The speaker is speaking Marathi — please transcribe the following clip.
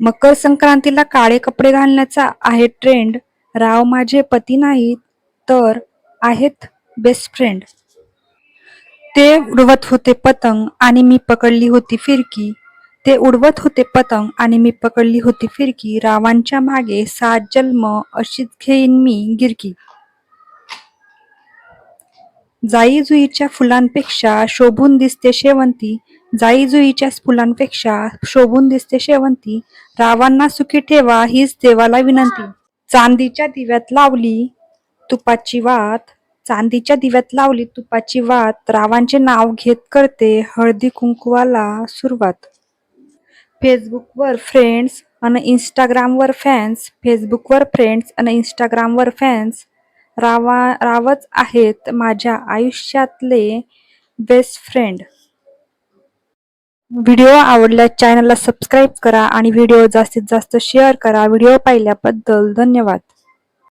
मकर संक्रांतीला काळे कपडे घालण्याचा आहे ट्रेंड राव माझे पती नाहीत तर आहेत बेस्ट फ्रेंड ते उडवत होते पतंग आणि मी पकडली होती फिरकी. ते उडवत होते पतंग आणि मी पकडली होती फिरकी. रावांच्या मागे सात जन्म अशीच घेईन मी गिरकी. जाई जुईच्या फुलांपेक्षा शोभून दिसते शेवंती. जाई जुईच्या फुलांपेक्षा शोभून दिसते शेवंती. रावांना सुखी ठेवा हीच देवाला विनंती. चांदीच्या दिव्यात लावली तुपाची वात. चांदीच्या दिव्यात लावली तुपाची वात. रावांचे नाव घेत करते हळदी कुंकुवाला सुरुवात. फेसबुकवर फ्रेंड्स आणि इंस्टाग्रामवर फॅन्स. फेसबुकवर फ्रेंड्स आणि इंस्टाग्रामवर फॅन्स. रावा रावच आहेत माझ्या आयुष्यातले बेस्ट फ्रेंड व्हिडिओ आवडल्यास चॅनलला सबस्क्राईब करा आणि व्हिडिओ जास्तीत जास्त शेअर करा. व्हिडिओ पाहिल्याबद्दल धन्यवाद.